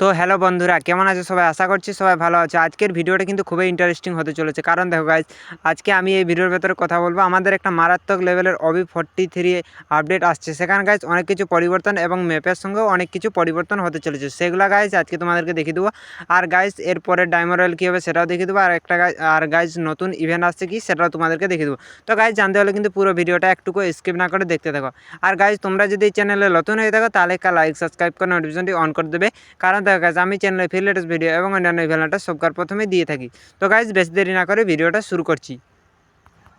তো হ্যালো বন্ধুরা, কেমন আছো সবাই? আশা করছি সবাই ভালো আছে। আজকের ভিডিওটা কিন্তু খুবই ইন্টারেস্টিং হতে চলেছে। কারণ দেখো গাইজ আজকে আমি এই ভিডিওর ভেতরে কথা বলব। আমাদের একটা মারাত্মক লেভেলের অবি ফর্টি থ্রি আপডেট আসছে। সেখানে গাইজ অনেক কিছু পরিবর্তন এবং ম্যাপের সঙ্গেও অনেক কিছু পরিবর্তন হতে চলেছে। সেগুলো গাইজ আজকে তোমাদেরকে দেখিয়ে দেবো। আর গাইজ এরপরে ডায়মন্ড কী হবে সেটাও দেখিয়ে দেবো। আর একটা আর গাইজ নতুন ইভেন্ট আসছে কি সেটাও তোমাদেরকে দেখিয়ে দেবো। তো গাইজ জানতে হলে কিন্তু পুরো ভিডিওটা একটুকু স্কিপ না করে দেখতে থাকো। আর গাইজ তোমরা যদি চ্যানেলে নতুন হয়ে থাকো, তাহলে একটা লাইক সাবস্ক্রাইব করে নোটিফিকেশনটি অন করে দেবে। কারণ দেখো গাইজ আমি চ্যানেলে ফিল লেটেস্ট ভিডিও এবং অন্যান্য ইভেন্টটা সবকার প্রথমে দিয়ে থাকি। তো গাইজ বেশি দেরি না করে ভিডিওটা শুরু করছি।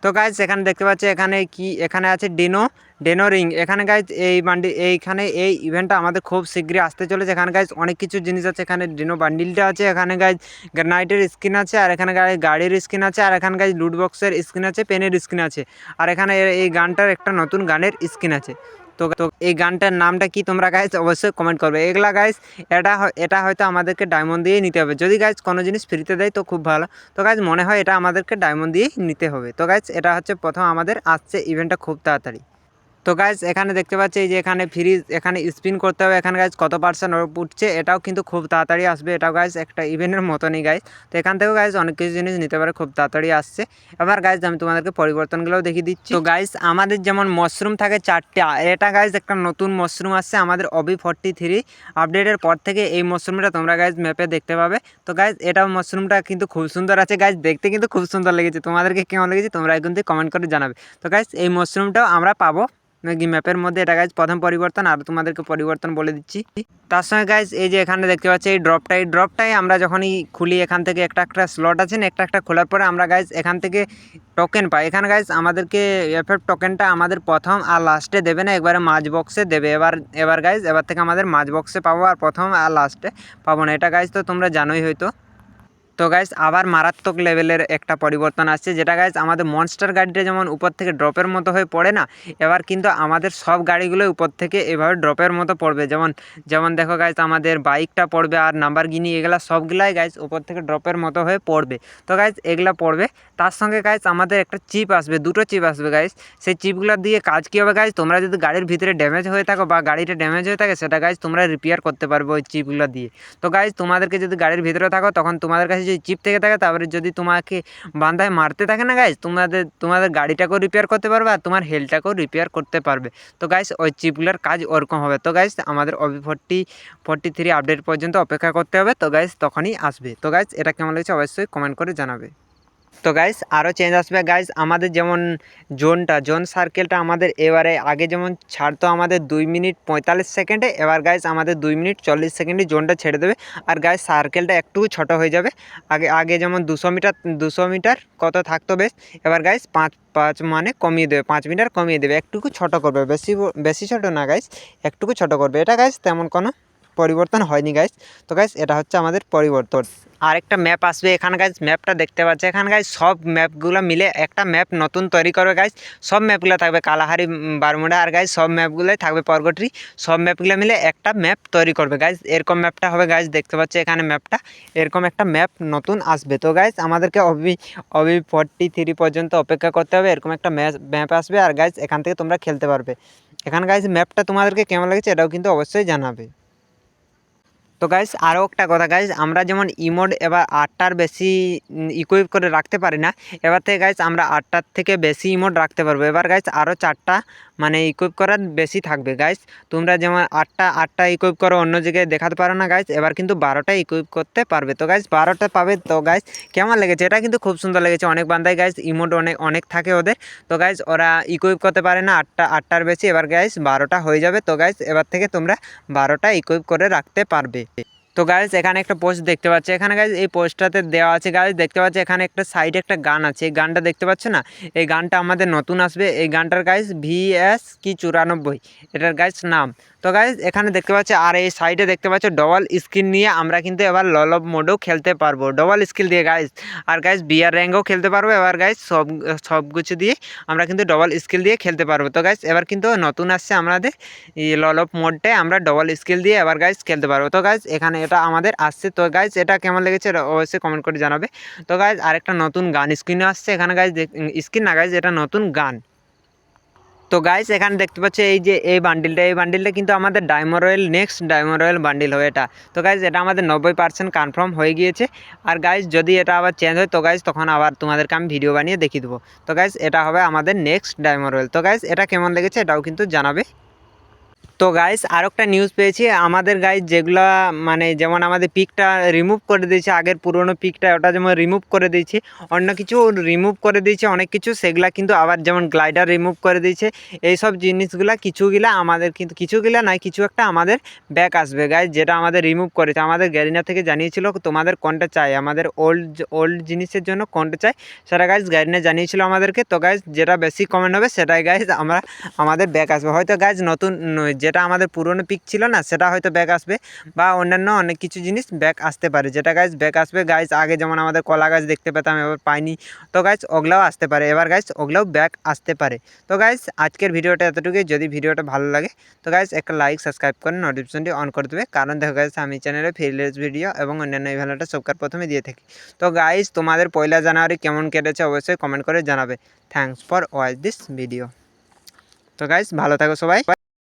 তো গাইজ এখানে দেখতে পাচ্ছি, এখানে কি, এখানে আছে ডেনো ডেনো রিং এখানে গাইজ এই বান্ডি এইখানে এই ইভেন্টটা আমাদের খুব শীঘ্রই আসতে চলেছে। এখানে গাইজ অনেক কিছু জিনিস আছে। এখানে ডেনো বান্ডিলটা আছে, এখানে গাইজ গ্রানাইটের স্ক্রিন আছে, আর এখানে গাইজ গাড়ির স্ক্রিন আছে, আর এখানে গাইজ লুট বক্সের স্কিন আছে পেনের স্ক্রিন আছে। আর এখানে এই গানটার একটা নতুন গানের স্ক্রিন আছে। তো তো এই গানটার নামটা কি তোমরা গাইজ অবশ্যই কমেন্ট করবে। এগুলা গাইজ এটা এটা হয়তো আমাদেরকে ডায়মন্ড দিয়েই নিতে হবে। যদি গাইজ কোনো জিনিস ফ্রিতে দেয় তো খুব ভালো। তো গাইজ মনে হয় এটা আমাদেরকে ডায়মন্ড দিয়েই নিতে হবে। তো গাইজ এটা হচ্ছে প্রথম আমাদের আসছে ইভেন্টটা খুব তাড়াতাড়ি। তো গাইজ এখানে দেখতে পাচ্ছি যে এখানে ফ্রিজ এখানে স্পিন করতে হবে। এখানে গাইজ কত পার্সেন্ট উঠছে? এটাও কিন্তু খুব তাড়াতাড়ি আসবে। এটাও গাইজ একটা ইভেন্টের মতনই গাইজ তো এখান থেকেও গাইজ অনেক কিছু জিনিস নিতে পারে, খুব তাড়াতাড়ি আসছে। এবার গাইজ আমি তোমাদেরকে পরিবর্তনগুলোও দেখিয়ে দিচ্ছি। তো গাইজ আমাদের যেমন মশরুম থাকে চারটে, এটা গাইজ একটা নতুন মশরুম আসছে আমাদের অবি ফর্টি থ্রি আপডেটের পর থেকে এই মশরুমটা তোমরা গাইজ ম্যাপে দেখতে পাবে। তো গাইজ এটা মশরুমটা কিন্তু খুব সুন্দর আছে। গাইজ দেখতে কিন্তু খুব সুন্দর লেগেছে। তোমাদেরকে কেমন লেগেছে, তোমরা কিন্তু কমেন্ট করে জানাবে। তো গাইজ এই মশরুমটাও আমরা পাবো। ম্যাপের মধ্যে এটা গাইজ প্রথম পরিবর্তন আর তোমাদেরকে পরিবর্তন বলে দিচ্ছি। তার সঙ্গে গাইজ এই যে এখানে দেখতে পাচ্ছি এই ড্রপটা এই ড্রপটাই আমরা যখনই খুলি এখান থেকে একটা একটা স্লট আছে না, একটা একটা খোলার পরে আমরা গাইজ এখান থেকে টোকেন পাই। এখানে গাইজ আমাদেরকে এফএফ টোকেনটা আমাদের প্রথম আর লাস্টে দেবে না, একবারে মাঝ বক্সে দেবে। এবার এবার গাইজ এবার থেকে আমাদের মাঝ বক্সে পাবো আর প্রথম আর লাস্টে পাবো না। এটা গাইজ তো তোমরা জানোই হয়তো। তো গাইজ আবার মারাত্মক লেভেলের একটা পরিবর্তন আসছে, যেটা গাইজ আমাদের মনস্টার গাড়িটা যেমন উপর থেকে ড্রপের মতো হয়ে পড়ে না, এবার কিন্তু আমাদের সব গাড়িগুলো উপর থেকে এভাবে ড্রপের মতো পড়বে। যেমন যেমন দেখো গাইজ আমাদের বাইকটা পড়বে আর নাম্বার গিনি এগুলা সবগুলাই গাইজ উপর থেকে ড্রপের মতো হয়ে পড়বে। তো গাইজ এগুলা পড়বে। তার সঙ্গে গাইজ আমাদের একটা চিপ আসবে, দুটো চিপ আসবে গাইজ সেই চিপগুলো দিয়ে কাজ কী হবে গাইজ তোমরা যদি গাড়ির ভিতরে ড্যামেজ হয়ে থাকো বা গাড়িটা ড্যামেজ হয়ে থাকে, সেটা গাইজ তোমরা রিপেয়ার করতে পারবে ওই চিপগুলো দিয়ে। তো গাইজ তোমাদেরকে যদি গাড়ির ভিতরে থাকো, তখন তোমাদের কাছে যদি চিপ থেকে থাকে, তারপরে যদি তোমাকে বান্ধায় মারতে থাকে না গাইজ তোমাদের তোমাদের গাড়িটাকেও রিপেয়ার করতে পারবে আর তোমার হেলটাকেও রিপেয়ার করতে পারবে। তো গাইজ ওই চিপগুলোর কাজ ওরকম হবে। তো গাইজ আমাদের অবি ফোরটি ফোরটি থ্রি আপডেট পর্যন্ত অপেক্ষা করতে হবে। তো গাইজ তখনই আসবে। তো গাইজ এটা কেমন লাগছে? অবশ্যই কমেন্ট করে জানাবে। তো গাইস আরও চেঞ্জ আসবে গাইস আমাদের যেমন জোনটা, জোন সার্কেলটা আমাদের এবারে আগে যেমন ছাড়তো আমাদের দুই মিনিট পঁয়তাল্লিশ সেকেন্ডে এবার গাইস আমাদের দুই মিনিট চল্লিশ সেকেন্ডে জোনটা ছেড়ে দেবে। আর গাইস সার্কেলটা একটু ছোট হয়ে যাবে। আগে আগে যেমন দুশো মিটার দুশো মিটার কত থাকতো বেশ, এবার গাইস পাঁচ পাঁচ মানে কমিয়ে দেবে, পাঁচ মিটার কমিয়ে দেবে। একটুকু ছোট করবে, বেশি বেশি ছোট না গাইস একটুকু ছোট করবে। এটা গাইস তেমন কোনো পরিবর্তন হয়নি গাইস তো গাইস এটা হচ্ছে আমাদের পরিবর্তন। আরেকটা ম্যাপ আসবে এখানে গাইজ ম্যাপটা দেখতে পাচ্ছি। এখানে গাইজ সব ম্যাপগুলো মিলে একটা ম্যাপ নতুন তৈরি করবে গাইজ সব ম্যাপগুলো থাকবে কালাহারি বারমুডা, আর গাইজ সব ম্যাপগুলোই থাকবে পরগটরি সব ম্যাপগুলো মিলে একটা ম্যাপ তৈরি করবে গাইজ এরকম ম্যাপটা হবে গাইজ দেখতে পাচ্ছি এখানে ম্যাপটা এরকম একটা ম্যাপ নতুন আসবে। তো গাইজ আমাদেরকে অবি অবি ফর্টি থ্রি পর্যন্ত অপেক্ষা করতে হবে। এরকম একটা ম্যাপ ম্যাপ আসবে। আর গাইজ এখান থেকে তোমরা খেলতে পারবে। এখানে গাইজ ম্যাপটা তোমাদেরকে কেমন লেগেছে এটাও কিন্তু অবশ্যই জানাবে। তো গাইস আরও একটা কথা গাইস আমরা যেমন ইমোড এবার আটটার বেশি ইকুইপ করে রাখতে পারি না, এবার থেকে গাইস আমরা আটটার থেকে বেশি ইমোড রাখতে পারব। এবার গাইস আরও চারটা মানে ইকুইপ করার বেশি থাকবে গাইস তোমরা যেমন আটটা আটটা ইকুইপ করো, অন্য জায়গায় দেখাতে পারো না গাইস এবার কিন্তু বারোটা ইকুইপ করতে পারবে। তো গাইস বারোটা পাবে তো গাইস কেমন লেগেছে? এটা কিন্তু খুব সুন্দর লেগেছে। অনেক বান্দায় গাইস ইমোড অনেক অনেক থাকে ওদের। তো গাইস ওরা ইকুইপ করতে পারে না, আটটা, আটটার বেশি, এবার গাইস বারোটা হয়ে যাবে। তো গাইস এবার থেকে তোমরা বারোটা ইকুইপ করে রাখতে পারবে। তো গাইজ এখানে একটা পোস্ট দেখতে পাচ্ছি। এখানে গাইজ এই পোস্টটাতে দেওয়া আছে। গাইজ দেখতে পাচ্ছি এখানে একটা সাইডে একটা গান আছে। এই গানটা দেখতে পাচ্ছ না? এই গানটা আমাদের নতুন আসবে। এই গানটার গাইজ ভিএস কি চুরানব্বই। এটার গাইজ নাম। তো গাইজ এখানে দেখতে পাচ্ছি, আর এই সাইডে দেখতে পাচ্ছ ডবল স্ক্রিন নিয়ে আমরা কিন্তু এবার ললব মোডেও খেলতে পারব। ডবল স্কিল দিয়ে গাইজ আর গাইজ বিয়ার র্যাঙ্কও খেলতে পারব। এবার গাইজ সব সব কিছু দিয়ে আমরা কিন্তু ডবল স্কিল দিয়ে খেলতে পারব। তো গাইজ এবার কিন্তু নতুন আসছে আমাদের ললপ মোডটায় আমরা ডবল স্কিল দিয়ে এবার গাইজ খেলতে পারব। তো গাইজ এখানে এটা আমাদের আসছে। তো গাইজ এটা কেমন লেগেছে অবশ্যই কমেন্ট করে জানাবে। তো গাইজ আরেকটা নতুন গান স্ক্রিনও আসছে। এখানে গাইজ স্ক্রিন না গাইজ এটা নতুন গান। তো গাইস এখানে দেখতে পাচ্ছি এই যে এই বান্ডিলটা এই বান্ডিলটা কিন্তু আমাদের diamond royale next diamond royale bundle হবে এটা। তো গাইস এটা আমাদের নব্বই পার্সেন্ট কনফার্ম হয়ে গিয়েছে। আর গাইস যদি এটা আবার চেঞ্জ হয়, তো গাইস তখন আবার তোমাদেরকে আমি ভিডিও বানিয়ে দেখিয়ে দেবো। তো গাইস এটা হবে আমাদের নেক্সট ডায়মন্ড রয়েল তো গাইস এটা কেমন লেগেছে এটাও কিন্তু জানাবে। তো গাইস আর একটা নিউজ পেয়েছি। আমাদের গাইস যেগুলো মানে যেমন আমাদের পিকটা রিমুভ করে দিয়েছে, আগের পুরনো পিকটা, ওটা যেমন রিমুভ করে দিয়েছে, অন্য কিছু রিমুভ করে দিয়েছে, অনেক কিছু, সেগুলা কিন্তু আবার যেমন গ্লাইডার রিমুভ করে দিয়েছে, এইসব জিনিসগুলা কিছুগুলা আমাদের কিন্তু, কিছুগুলা নয়, কিছু একটা আমাদের ব্যাক আসবে গাইস যেটা আমাদের রিমুভ করেছে। আমাদের গ্যারিনা থেকে জানিয়েছিল, তোমাদের কোনটা চাই? আমাদের ওল্ড ওল্ড জিনিসের জন্য কোনটা চাই? সেটা গাইস গ্যারিনা জানিয়েছিল আমাদেরকে। তো গাইস যেটা বেশি কমেন্ট হবে, সেটাই গাইস আমরা, আমাদের ব্যাক আসবে। হয়তো গাইস নতুন ন- যেটা আমাদের পুরনো পিক ছিল না, সেটা হয়তো ব্যাক আসবে বা অন্যান্য অনেক কিছু জিনিস ব্যাক আসতে পারে। যেটা গাইজ ব্যাক আসবে গাইজ আগে যেমন আমাদের কলা গাছ দেখতে পেতাম, এবার পাইনি। তো গাইজ ওগুলাও আসতে পারে। এবার গাইজ ওগুলাও ব্যাক আসতে পারে। তো গাইজ আজকের ভিডিওটা এতটুকুই। যদি ভিডিওটা ভালো লাগে, তো গাইজ একটা লাইক সাবস্ক্রাইব করে নোটিফিকেশনটি অন করে দেবে। কারণ দেখো গাইজ আমি চ্যানেলে ফিরলেস ভিডিও এবং অন্যান্য এই ভালোটা সবকার প্রথমে দিয়ে থাকি। তো গাইজ তোমাদের পয়লা জানুয়ারি কেমন কেটেছে অবশ্যই কমেন্ট করে জানাবে। Thanks for watch this video তো গাইজ ভালো থাকো সবাই।